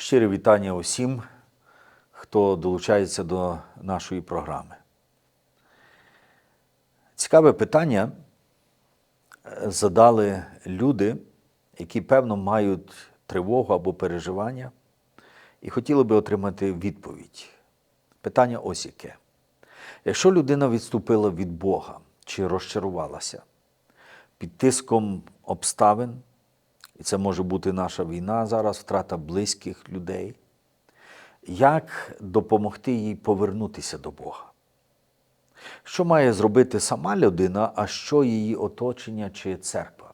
Щире вітання усім, хто долучається до нашої програми. Цікаве питання е, задали люди, які, певно, мають тривогу або переживання, і хотіли би отримати відповідь. Питання ось яке. Якщо людина відступила від Бога чи розчарувалася під тиском обставин, і це може бути наша війна зараз, втрата близьких людей, як допомогти їй повернутися до Бога? Що має зробити сама людина, а що її оточення чи церква?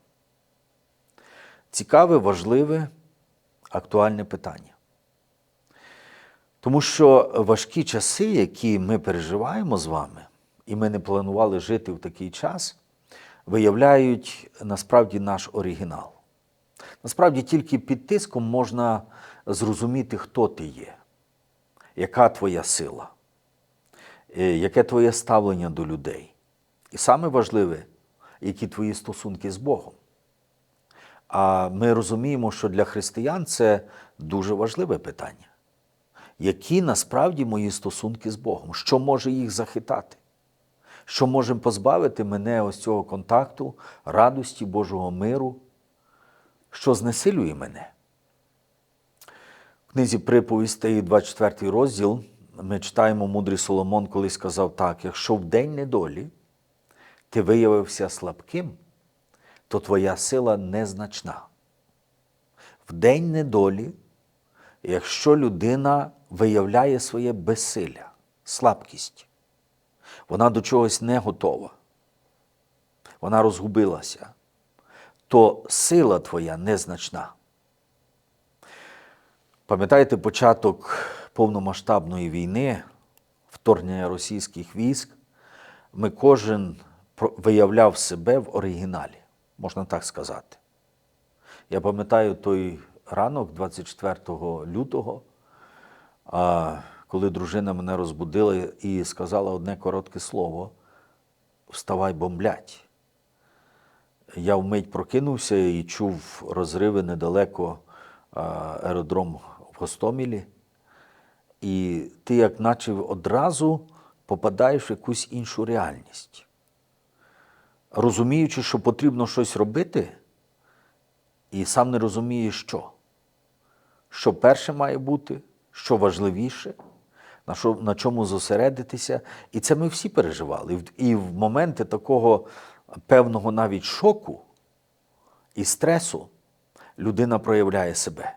Цікаве, важливе, актуальне питання. Тому що важкі часи, які ми переживаємо з вами, і ми не планували жити в такий час, виявляють насправді наш оригінал. Насправді тільки під тиском можна зрозуміти, хто ти є, яка твоя сила, е, яке твоє ставлення до людей. І саме важливе, які твої стосунки з Богом. А ми розуміємо, що для християн це дуже важливе питання. Які насправді мої стосунки з Богом? Що може їх захитати? Що може позбавити мене ось цього контакту, радості Божого миру? Що знесилює мене. В книзі приповістей, 24 розділ, ми читаємо мудрий Соломон, коли сказав так: якщо в день недолі ти виявився слабким, то твоя сила незначна. В день недолі, якщо людина виявляє своє безсилля, слабкість, вона до чогось не готова, вона розгубилася то сила твоя незначна. Пам'ятаєте початок повномасштабної війни, вторгнення російських військ, ми кожен виявляв себе в оригіналі, можна так сказати. Я пам'ятаю той ранок, 24 лютого, коли дружина мене розбудила і сказала одне коротке слово: Вставай, бомблять я вмить прокинувся і чув розриви недалеко аеродром в Гостомілі. І ти, як наче одразу попадаєш в якусь іншу реальність. Розуміючи, що потрібно щось робити, і сам не розумієш, що. Що перше має бути, що важливіше, на що, на чому зосередитися. І це ми всі переживали. І в моменти такого певного навіть шоку і стресу людина проявляє себе.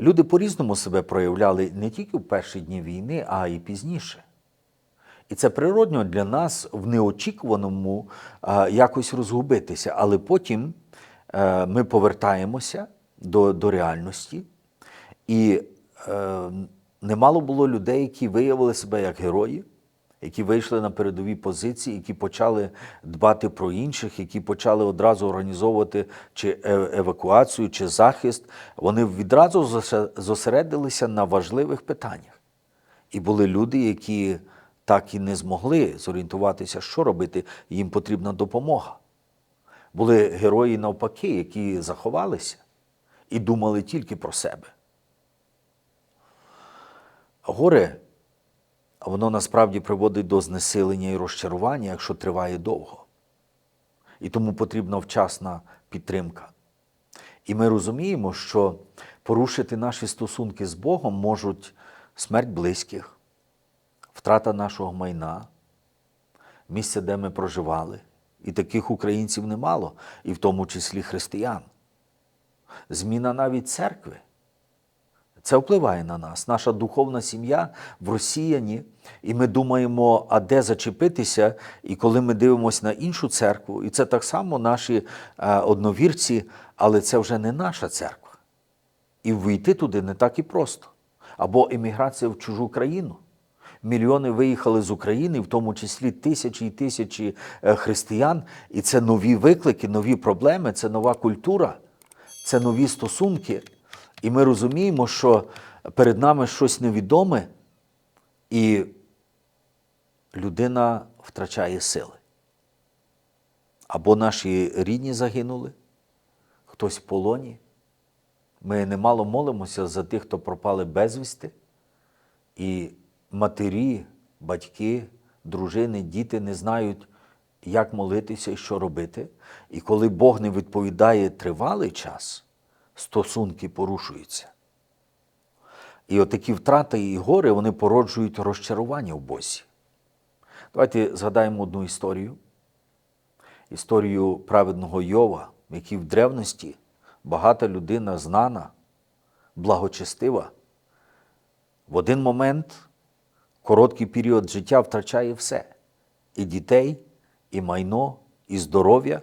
Люди по-різному себе проявляли не тільки в перші дні війни, а й пізніше. І це природньо для нас в неочікуваному якось розгубитися, але потім а, ми повертаємося до до реальності. І е, немало було людей, які виявили себе як герої, які вийшли на передові позиції, які почали дбати про інших, які почали одразу організовувати чи е, евакуацію, чи захист, вони відразу зосередилися на важливих питаннях. І були люди, які так і не змогли зорієнтуватися, що робити, їм потрібна допомога. Були герої навпаки, які заховалися і думали тільки про себе. Горе воно насправді приводить до знесилення і розчарування, якщо триває довго. І тому потрібна вчасна підтримка. І ми розуміємо, що порушити наші стосунки з Богом можуть смерть близьких, втрата нашого майна, місця, де ми проживали. І таких українців немало, і в тому числі християн. Зміна навіть церкви. Це впливає на нас. Наша духовна сім'я в Росіяні, і ми думаємо, а де зачепитися. І коли ми дивимося на іншу церкву, і це так само наші е, одновірці, але це вже не наша церква. І вийти туди не так і просто. Або еміграція в чужу країну. Мільйони виїхали з України, в тому числі тисячі і тисячі е, християн. І це нові виклики, нові проблеми, це нова культура, це нові стосунки. І ми розуміємо, що перед нами щось невідоме, і людина втрачає сили. Або наші рідні загинули, хтось в полоні, Ми немало молимося за тих, хто пропали безвісти, і матері, батьки, дружини, діти не знають, як молитися і що робити. І коли Бог не відповідає тривалий час, стосунки порушуються. І отакі втрати і гори вони породжують розчарування в Бозі. Давайте згадаємо одну історію. Історію праведного Йова, який в древності багата людина знана, благочестива. В один момент, короткий період життя втрачає все: і дітей, і майно, і здоров'я.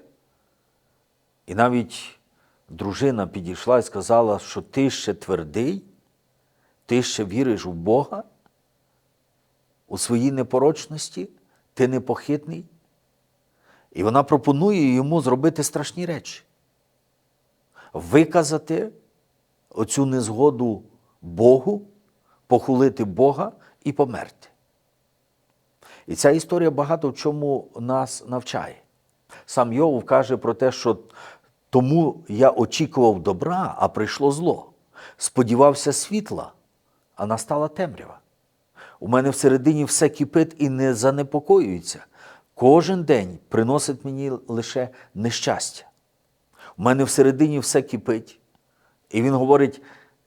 І навіть дружина підійшла і сказала, що ти ще твердий, ти ще віриш в Бога, у своїй непорочності, ти непохитний. І вона пропонує йому зробити страшні речі, виказати оцю незгоду Богу, похулити Бога і померти. І ця історія багато в чому нас навчає. Сам Йов каже про те, що тому я очікував добра, а прийшло зло. Сподівався світла, а настала темрява. У мене всередині все кипить і не занепокоюється. Кожен день приносить мені лише нещастя. У мене всередині все кипить. І він говорить: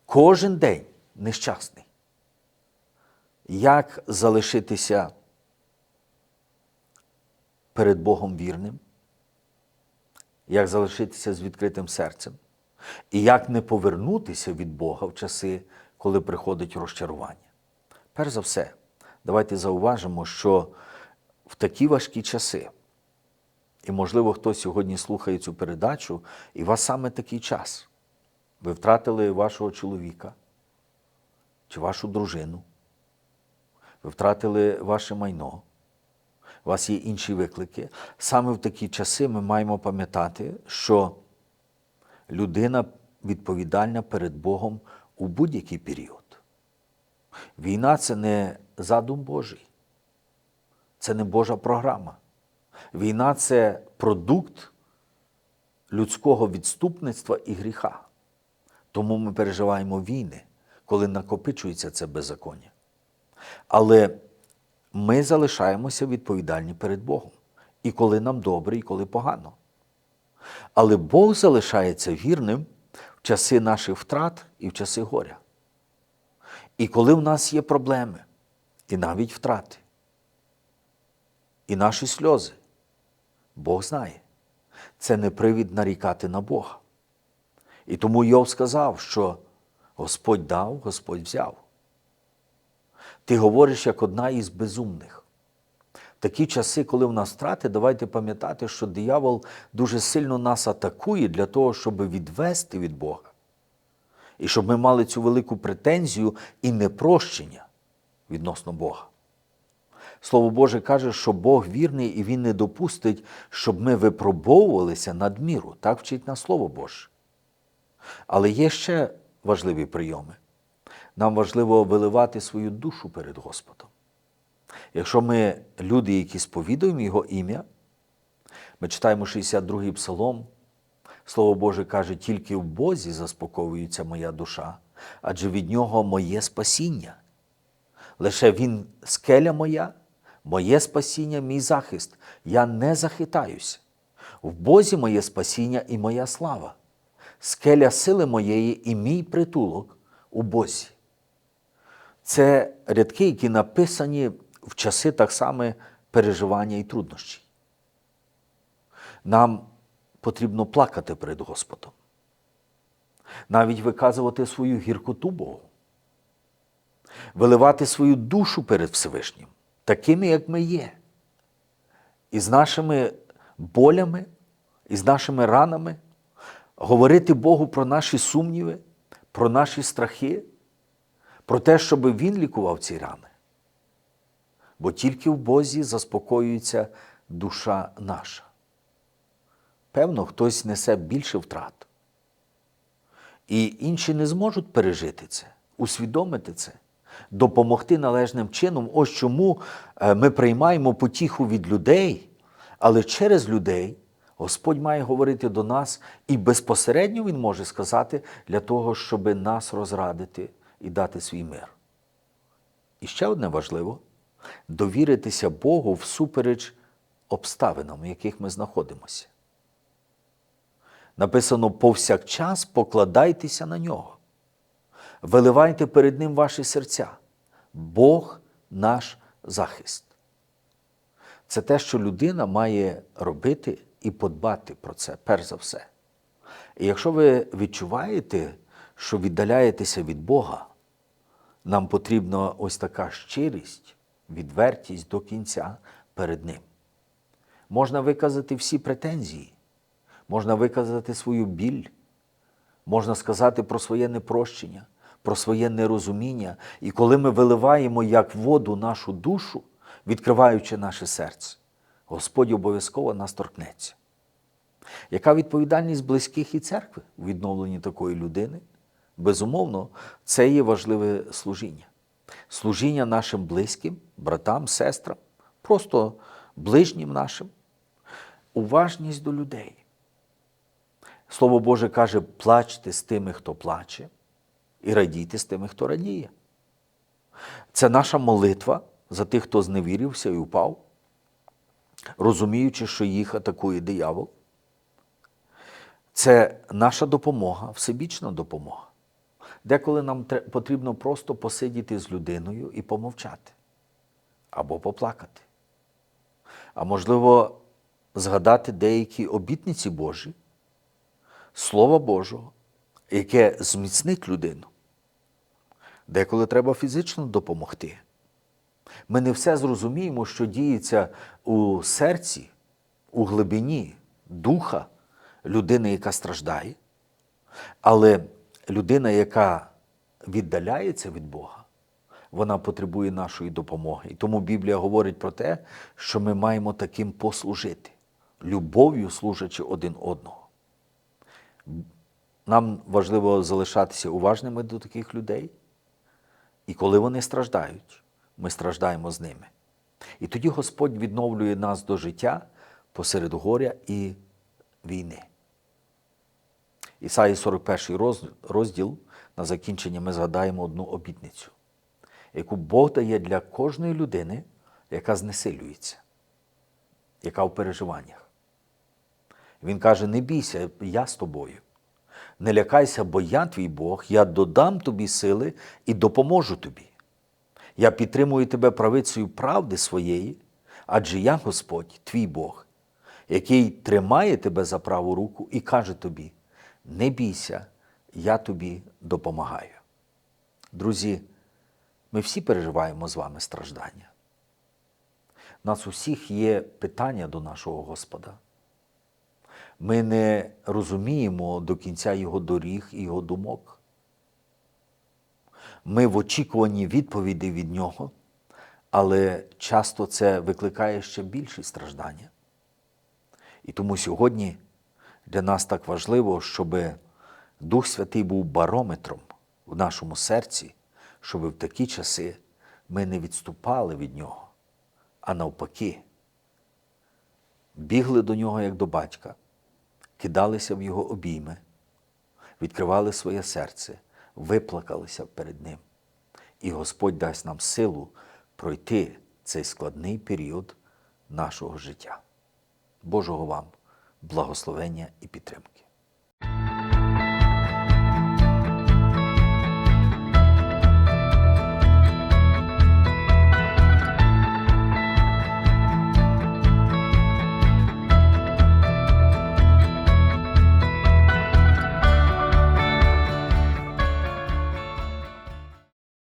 кожен день нещасний. Як залишитися перед Богом вірним? Як залишитися з відкритим серцем? І як не повернутися від Бога в часи, коли приходить розчарування? Перш за все, давайте зауважимо, що в такі важкі часи, і, можливо, хтось сьогодні слухає цю передачу, і у вас саме такий час. Ви втратили вашого чоловіка чи вашу дружину, ви втратили ваше майно, у вас є інші виклики. Саме в такі часи ми маємо пам'ятати, що людина відповідальна перед Богом у будь-який період. Війна це не задум Божий, це не Божа програма. Війна це продукт людського відступництва і гріха. Тому ми переживаємо війни, коли накопичується це беззаконня. Але ми залишаємося відповідальні перед Богом. І коли нам добре, і коли погано. Але Бог залишається вірним в часи наших втрат і в часи горя. І коли в нас є проблеми, і навіть втрати, і наші сльози, Бог знає, це не привід нарікати на Бога. І тому Йов сказав, що Господь дав, Господь взяв. Ти говориш як одна із безумних. Такі часи, коли в нас втрати, давайте пам'ятати, що диявол дуже сильно нас атакує для того, щоб відвести від Бога. І щоб ми мали цю велику претензію і непрощення відносно Бога. Слово Боже каже, що Бог вірний і Він не допустить, щоб ми випробовувалися надміру. Так вчить нас Слово Боже. Але є ще важливі прийоми. Нам важливо виливати свою душу перед Господом. Якщо ми люди, які сповідуємо Його ім'я, ми читаємо 62-й псалом, Слово Боже каже, тільки в Бозі заспокоюється моя душа, адже від Нього моє спасіння. Лише Він скеля моя, моє спасіння, мій захист. Я не захитаюся. В Бозі моє спасіння і моя слава, скеля сили моєї і мій притулок у Бозі. Це рядки, які написані в часи так само переживання і труднощів. Нам потрібно плакати перед Господом, навіть виказувати свою гіркоту Богу, виливати свою душу перед Всевишнім, такими, як ми є, і з нашими болями, і з нашими ранами, говорити Богу про наші сумніви, про наші страхи, про те, щоб Він лікував ці рани. Бо тільки в Бозі заспокоюється душа наша. Певно, хтось несе більше втрат. І інші не зможуть пережити це, усвідомити це, допомогти належним чином. Ось чому е, ми приймаємо потіху від людей, але через людей Господь має говорити до нас, і безпосередньо Він може сказати для того, щоб нас розрадити і дати свій мир. І ще одне важливо довіритися Богу всупереч обставинам, в яких ми знаходимося. Написано повсякчас покладайтеся на нього. Виливайте перед Ним ваші серця. Бог наш захист. Це те, що людина має робити і подбати про це, перш за все. І якщо ви відчуваєте, що віддаляєтеся від Бога, нам потрібна ось така щирість, відвертість до кінця перед Ним. Можна виказати всі претензії, можна виказати свою біль, можна сказати про своє непрощення, про своє нерозуміння. І коли ми виливаємо як воду нашу душу, відкриваючи наше серце, Господь обов'язково нас торкнеться. Яка відповідальність близьких і церкви у відновленні такої людини? Безумовно, це є важливе служіння. Служіння нашим близьким, братам, сестрам, просто ближнім нашим, уважність до людей. Слово Боже каже, плачте з тими, хто плаче, і радійте з тими, хто радіє. Це наша молитва за тих, хто зневірився і упав, розуміючи, що їх атакує диявол. Це наша допомога, всебічна допомога. Деколи нам потрібно просто посидіти з людиною і помовчати або поплакати. А можливо, згадати деякі обітниці Божі, Слова Божого, яке зміцнить людину. Деколи треба фізично допомогти. Ми не все зрозуміємо, що діється у серці, у глибині духа людини, яка страждає. Але людина, яка віддаляється від Бога, вона потребує нашої допомоги. І тому Біблія говорить про те, що ми маємо таким послужити, любов'ю служачи один одного. Нам важливо залишатися уважними до таких людей. І коли вони страждають, ми страждаємо з ними. І тоді Господь відновлює нас до життя посеред горя і війни. Ісаї 41 розділ на закінчення ми згадаємо одну обітницю, яку Бог дає для кожної людини, яка знесилюється, яка в переживаннях. Він каже: не бійся, я з тобою. Не лякайся, бо я твій Бог, я додам тобі сили і допоможу тобі. Я підтримую тебе правицею правди своєї, адже я Господь, твій Бог, який тримає тебе за праву руку і каже тобі: не бійся, я тобі допомагаю. Друзі, ми всі переживаємо з вами страждання. У нас усіх є питання до нашого Господа. Ми не розуміємо до кінця Його доріг і Його думок. Ми в очікуванні відповідей від Нього, але часто це викликає ще більше страждання. І тому сьогодні для нас так важливо, щоб Дух Святий був барометром в нашому серці, щоб в такі часи ми не відступали від Нього, а навпаки, бігли до нього як до батька, кидалися в його обійми, відкривали своє серце, виплакалися перед Ним. І Господь дасть нам силу пройти цей складний період нашого життя. Божого вам благословення і підтримки.